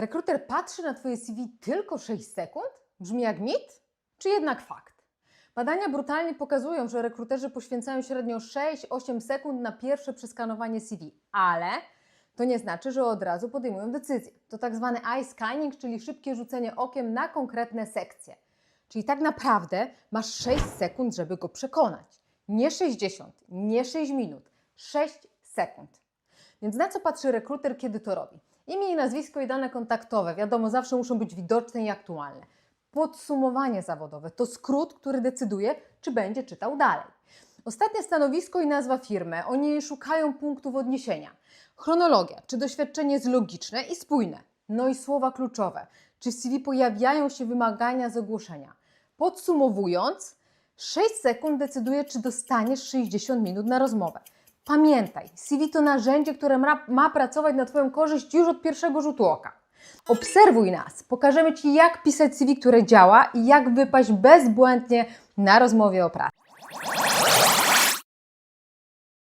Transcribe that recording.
Rekruter patrzy na Twoje CV tylko 6 sekund? Brzmi jak mit? Czy jednak fakt? Badania brutalnie pokazują, że rekruterzy poświęcają średnio 6-8 sekund na pierwsze przeskanowanie CV, ale to nie znaczy, że od razu podejmują decyzję. To tak zwany eye scanning, czyli szybkie rzucenie okiem na konkretne sekcje. Czyli tak naprawdę masz 6 sekund, żeby go przekonać. Nie 60, nie 6 minut, 6 sekund. Więc na co patrzy rekruter, kiedy to robi? Imię i nazwisko i dane kontaktowe, wiadomo, zawsze muszą być widoczne i aktualne. Podsumowanie zawodowe to skrót, który decyduje, czy będzie czytał dalej. Ostatnie stanowisko i nazwa firmy, oni szukają punktów odniesienia. Chronologia, czy doświadczenie jest logiczne i spójne. No i słowa kluczowe, czy w CV pojawiają się wymagania z ogłoszenia. Podsumowując, 6 sekund decyduje, czy dostaniesz 60 minut na rozmowę. Pamiętaj, CV to narzędzie, które ma, ma pracować na Twoją korzyść już od pierwszego rzutu oka. Obserwuj nas, pokażemy Ci, jak pisać CV, które działa i jak wypaść bezbłędnie na rozmowie o pracę.